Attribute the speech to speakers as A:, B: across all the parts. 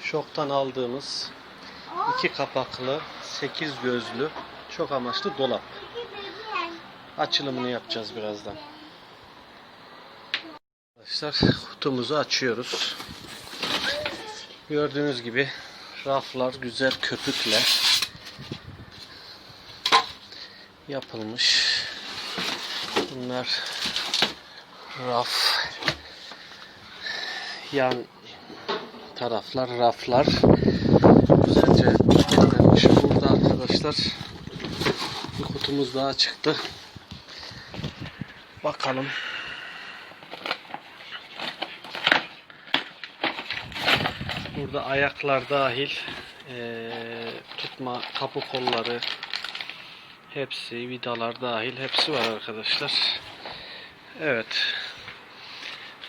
A: Şoktan aldığımız iki kapaklı, sekiz gözlü, çok amaçlı dolap. Açılımını yapacağız birazdan. Arkadaşlar kutumuzu açıyoruz. Gördüğünüz gibi raflar güzel köpükle yapılmış. Bunlar raf yan taraflar raflar güzelce paketlenmiş. Burada arkadaşlar bir kutumuz daha çıktı. Bakalım. Burada ayaklar dahil eee, tutma kapı kolları hepsi vidalar dahil hepsi var arkadaşlar. Evet.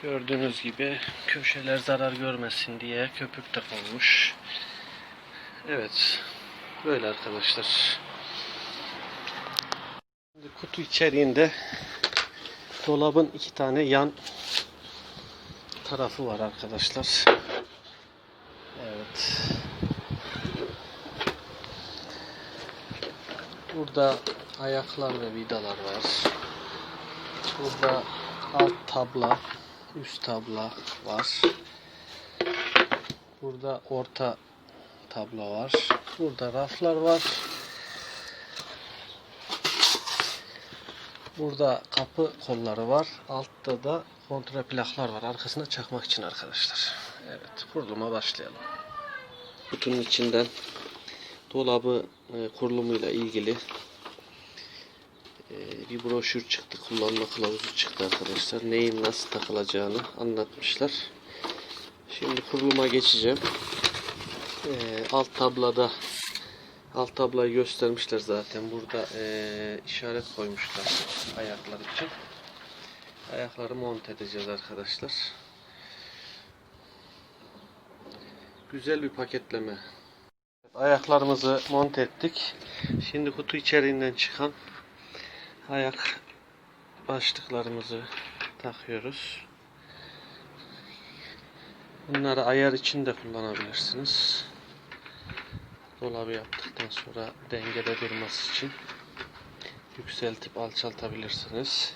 A: Gördüğünüz gibi köşeler zarar görmesin diye köpük konmuş. Evet. Böyle arkadaşlar. Şimdi kutu içeriğinde dolabın iki tane yan tarafı var arkadaşlar. Evet. Burada ayaklar ve vidalar var. Burada alt tabla, üst tabla var. Burada orta tablo var. Burada raflar var. Burada kapı kolları var. Altta da kontra plaklar var. Arkasına çakmak için arkadaşlar. Evet, kuruluma başlayalım. Kutunun içinden dolabı e, kurulumuyla ilgili e, bir broşür çıktı. Kullanma kılavuzu çıktı arkadaşlar. Neyin nasıl takılacağını anlatmışlar. Şimdi kuruluma geçeceğim. E, alt tablada alt tablayı göstermişler zaten. Burada e, işaret koymuşlar ayaklar için. Ayakları monte edeceğiz arkadaşlar. Güzel bir paketleme. Ayaklarımızı monte ettik. Şimdi kutu içeriğinden çıkan ayak başlıklarımızı takıyoruz. Bunları ayar için de kullanabilirsiniz. Dolabı yaptıktan sonra dengede durması için yükseltip alçaltabilirsiniz.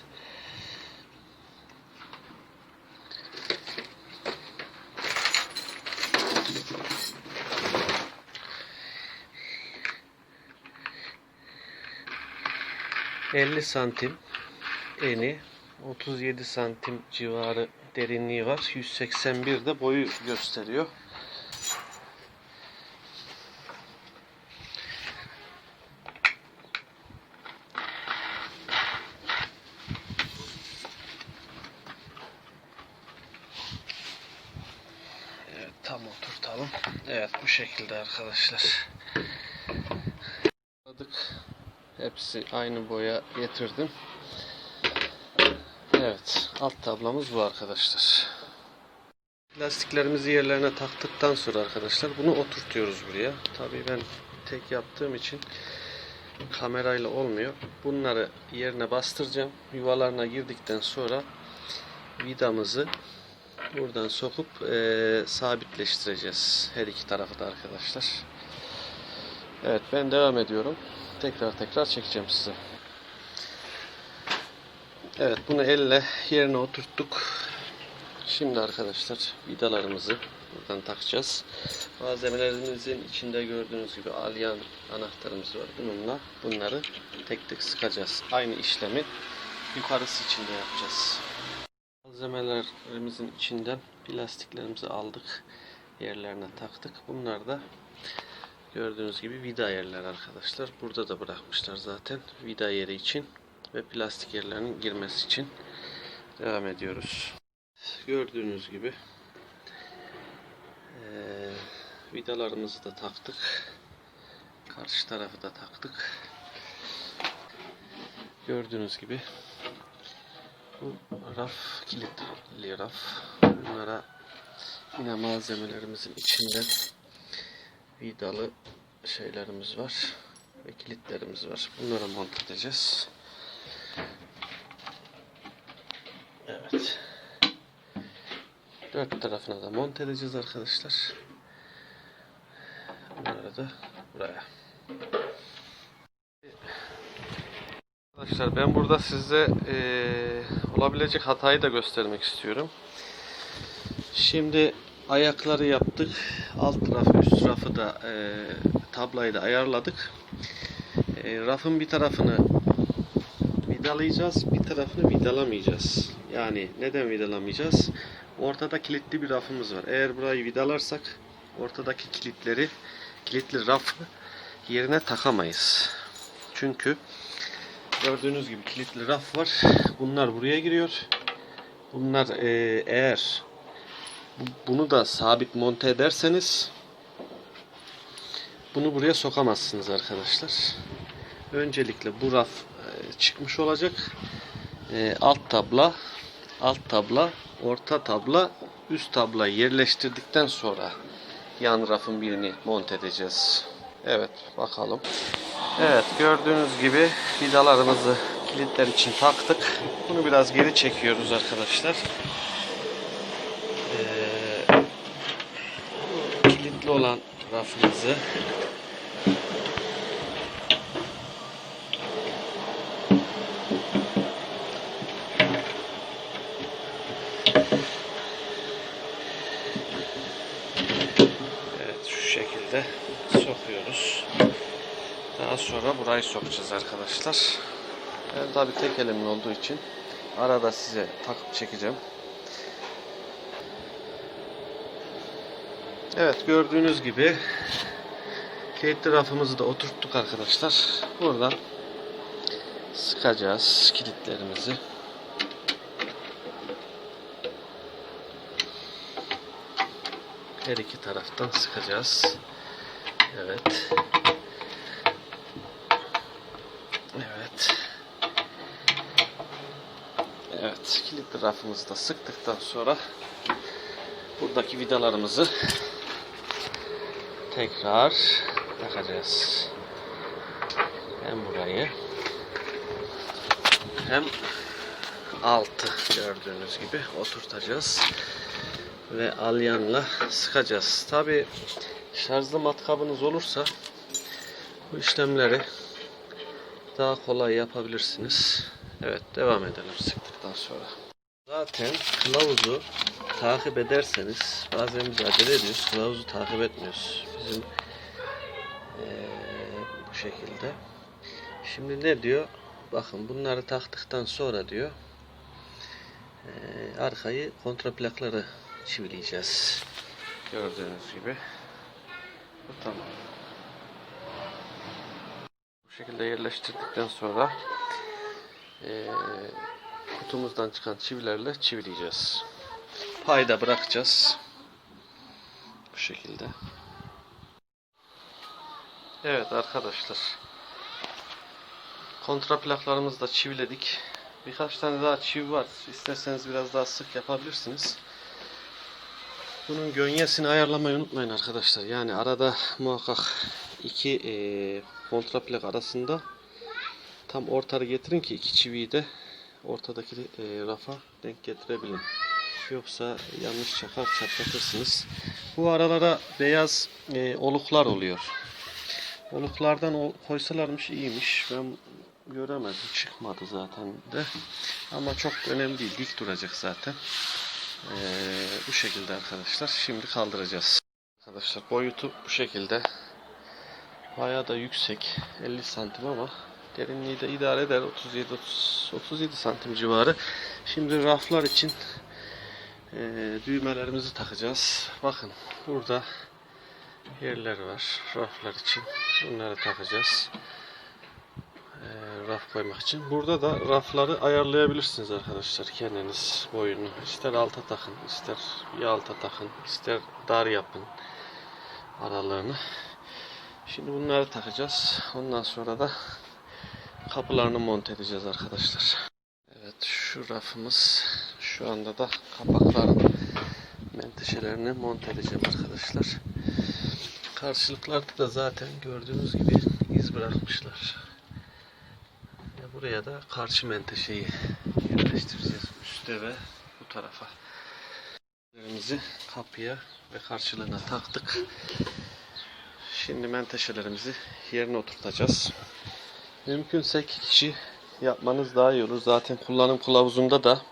A: ...50 santim eni, 37 santim civarı derinliği var. 181 de boyu gösteriyor. Evet tam oturtalım. Evet bu şekilde arkadaşlar. Aldık. Hepsi aynı boya getirdim. Evet alt tablamız bu arkadaşlar. Lastiklerimizi yerlerine taktıktan sonra arkadaşlar bunu oturtuyoruz buraya. Tabii ben tek yaptığım için kamerayla olmuyor. Bunları yerine bastıracağım. Yuvalarına girdikten sonra vidamızı buradan sokup eee, sabitleştireceğiz. Her iki tarafı da arkadaşlar. Evet ben devam ediyorum. Tekrar tekrar çekeceğim size. Evet bunu elle yerine oturttuk. Şimdi arkadaşlar vidalarımızı buradan takacağız. Malzemelerimizin içinde gördüğünüz gibi alyan anahtarımız var. Bununla bunları tek tek sıkacağız. Aynı işlemi yukarısı için de yapacağız. Malzemelerimizin içinden plastiklerimizi aldık. Yerlerine taktık. Bunlar da gördüğünüz gibi vida yerler arkadaşlar. Burada da bırakmışlar zaten vida yeri için ve plastik yerlerinin girmesi için devam ediyoruz. Gördüğünüz gibi vidalarımızı da taktık. Karşı tarafı da taktık. Gördüğünüz gibi bu raf kilitli raf. Bunlara yine malzemelerimizin içinden vidalı şeylerimiz var ve kilitlerimiz var. Bunları monte edeceğiz. Evet. Dört tarafına da monte edeceğiz arkadaşlar. Bunları da buraya. Arkadaşlar ben burada size eee, olabilecek hatayı da göstermek istiyorum. Şimdi ayakları yaptık. Alt tarafı üst tarafı da eee tablayı da ayarladık. Eee, rafın bir tarafını vidalayacağız. Bir tarafını vidalamayacağız. Yani neden vidalamayacağız? Ortada kilitli bir rafımız var. Eğer burayı vidalarsak ortadaki kilitleri kilitli rafı yerine takamayız. Çünkü gördüğünüz gibi kilitli raf var. Bunlar buraya giriyor. Bunlar eee, eğer bunu da sabit monte ederseniz bunu buraya sokamazsınız arkadaşlar. Öncelikle bu raf e, çıkmış olacak. E, alt tabla, alt tabla, orta tabla, üst tabla yerleştirdikten sonra yan rafın birini monte edeceğiz. Evet, bakalım. Evet, gördüğünüz gibi vidalarımızı kilitler için taktık. Bunu biraz geri çekiyoruz arkadaşlar. Ee, bu kilitli olan rafımızı Evet şu şekilde sokuyoruz. Daha sonra burayı sokacağız arkadaşlar. Ben tabi tek elimle olduğu için arada size takıp çekeceğim. Evet gördüğünüz gibi kilitli rafımızı da oturttuk arkadaşlar. Buradan sıkacağız kilitlerimizi. Her iki taraftan sıkacağız. Evet. Evet. Evet. Kilitli rafımızı da sıktıktan sonra buradaki vidalarımızı tekrar takacağız. Hem burayı hem altı gördüğünüz gibi oturtacağız ve alyanla sıkacağız. Tabi şarjlı matkabınız olursa bu işlemleri daha kolay yapabilirsiniz. Evet devam edelim sıktıktan sonra. Zaten kılavuzu takip ederseniz bazen biz acele ediyoruz kılavuzu takip etmiyoruz. Bizim eee, bu şekilde. Şimdi ne diyor? Bakın bunları taktıktan sonra diyor eee, arkayı kontraplakları çivileyeceğiz. Gördüğünüz gibi. Bu tamam. Bu şekilde yerleştirdikten sonra eee, kutumuzdan çıkan çivilerle çivileyeceğiz. Payda bırakacağız. Bu şekilde. Evet arkadaşlar. Kontraplaklarımızı da çiviledik. Birkaç tane daha çivi var. İsterseniz biraz daha sık yapabilirsiniz. Bunun gönyesini ayarlamayı unutmayın arkadaşlar. Yani arada muhakkak iki e, kontraplak arasında tam ortada getirin ki iki çiviyi de ortadaki e, rafa denk getirebilin. Yoksa yanlış çakar çatlatırsınız. Bu aralara beyaz e, oluklar oluyor. Oluklardan koysalarmış iyiymiş. Ben göremedim. Çıkmadı zaten de. Ama çok önemli değil. Dik duracak zaten. Ee, bu şekilde arkadaşlar. Şimdi kaldıracağız. Arkadaşlar boyutu bu şekilde. Bayağı da yüksek. 50 santim ama derinliği de idare eder. 37 30, 37 santim civarı. Şimdi raflar için e, düğmelerimizi takacağız. Bakın burada yerler var. Raflar için. Bunları takacağız. E, raf koymak için. Burada da rafları ayarlayabilirsiniz arkadaşlar kendiniz boyunu. İster alta takın, ister bir alta takın, ister dar yapın aralığını. Şimdi bunları takacağız. Ondan sonra da kapılarını monte edeceğiz arkadaşlar. Evet şu rafımız şu anda da kapakların menteşelerini monte edeceğim arkadaşlar. Karşılıklarda da zaten gördüğünüz gibi iz bırakmışlar. Buraya da karşı menteşeyi yerleştireceğiz. Üste ve bu tarafa. Menteşelerimizi kapıya ve karşılığına taktık. Şimdi menteşelerimizi yerine oturtacağız. Mümkünse iki kişi yapmanız daha iyi olur. Zaten kullanım kılavuzunda da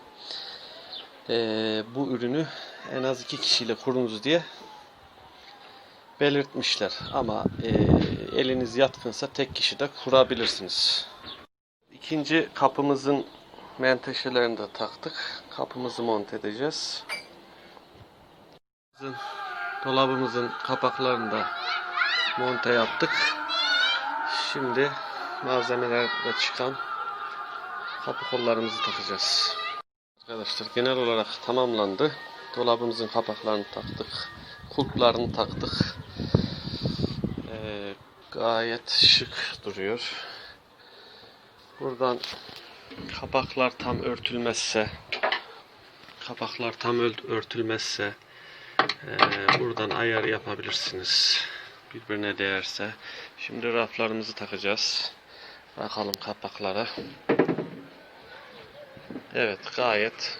A: eee, bu ürünü en az iki kişiyle kurunuz diye belirtmişler. Ama eee, eliniz yatkınsa tek kişi de kurabilirsiniz. İkinci kapımızın menteşelerini de taktık. Kapımızı monte edeceğiz. Bizim Dolabımızın kapaklarını da monte yaptık. Şimdi malzemelerle çıkan kapı kollarımızı takacağız. Arkadaşlar genel olarak tamamlandı. Dolabımızın kapaklarını taktık. Kulplarını taktık. Ee, gayet şık duruyor. Buradan kapaklar tam örtülmezse kapaklar tam ört- örtülmezse ee, buradan ayar yapabilirsiniz. Birbirine değerse. Şimdi raflarımızı takacağız. Bakalım kapaklara. Evet gayet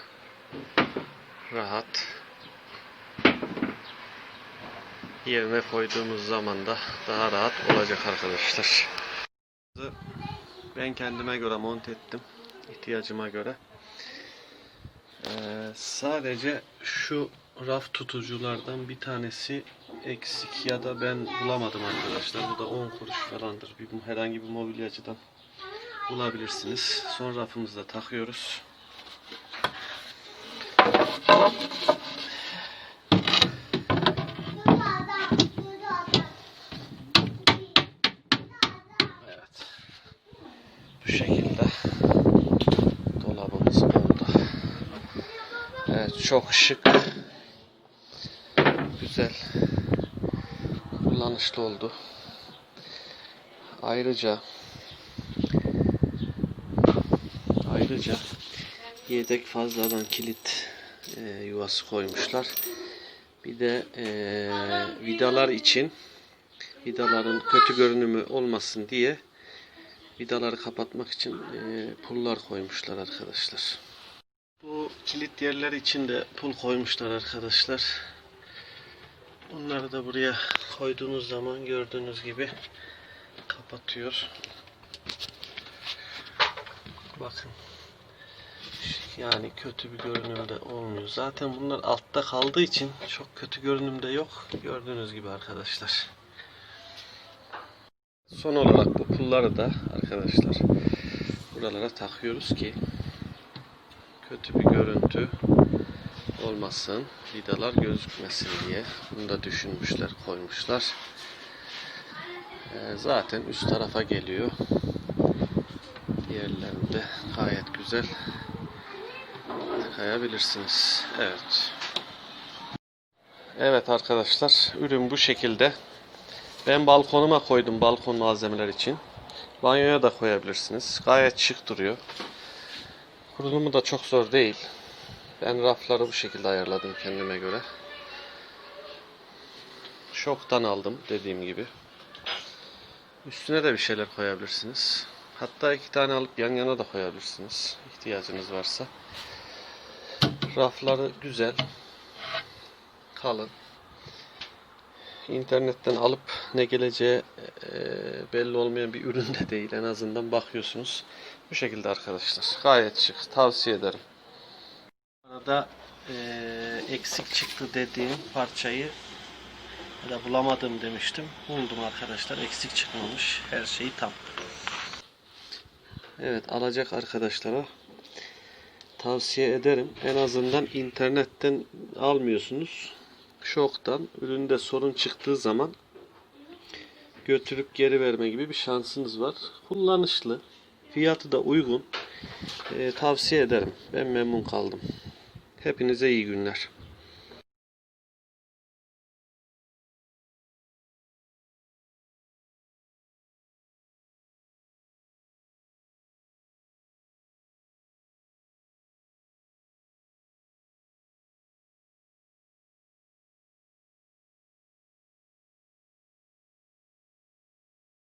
A: rahat. Yerine koyduğumuz zaman da daha rahat olacak arkadaşlar. Ben kendime göre monte ettim. ihtiyacıma göre. Ee, sadece şu raf tutuculardan bir tanesi eksik ya da ben bulamadım arkadaşlar. Bu da 10 kuruş falandır. Bir, herhangi bir mobilyacıdan bulabilirsiniz. Son rafımızı da takıyoruz. Evet. Bu şekilde dolabımız oldu. Evet çok şık. Güzel. Kullanışlı oldu. Ayrıca ayrıca yedek fazladan kilit e, yuvası koymuşlar. Bir de e, vidalar için vidaların kötü görünümü olmasın diye vidaları kapatmak için e, pullar koymuşlar arkadaşlar. Bu kilit yerleri için de pul koymuşlar arkadaşlar. Bunları da buraya koyduğunuz zaman gördüğünüz gibi kapatıyor. Bakın. Yani kötü bir görünümde olmuyor. Zaten bunlar altta kaldığı için çok kötü görünümde yok. Gördüğünüz gibi arkadaşlar. Son olarak bu pulları da arkadaşlar buralara takıyoruz ki kötü bir görüntü olmasın, vidalar gözükmesin diye. Bunu da düşünmüşler, koymuşlar. Ee, zaten üst tarafa geliyor. Yerlerinde gayet güzel tıkayabilirsiniz. Evet. Evet arkadaşlar, ürün bu şekilde. Ben balkonuma koydum balkon malzemeler için. Banyoya da koyabilirsiniz. Gayet şık duruyor. Kurulumu da çok zor değil. Ben rafları bu şekilde ayarladım kendime göre. Şoktan aldım dediğim gibi. Üstüne de bir şeyler koyabilirsiniz. Hatta iki tane alıp yan yana da koyabilirsiniz. ihtiyacınız varsa. Rafları güzel. Kalın. İnternetten alıp ne geleceği e, belli olmayan bir ürün de değil. En azından bakıyorsunuz. Bu şekilde arkadaşlar. Gayet şık. Tavsiye ederim. Arada eee, eksik çıktı dediğim parçayı ya da bulamadım demiştim. Buldum arkadaşlar. Eksik çıkmamış. Her şeyi tam. Evet alacak arkadaşlara tavsiye ederim. En azından internetten almıyorsunuz. Şoktan üründe sorun çıktığı zaman götürüp geri verme gibi bir şansınız var. Kullanışlı. Fiyatı da uygun. Eee, tavsiye ederim. Ben memnun kaldım. Hepinize iyi günler.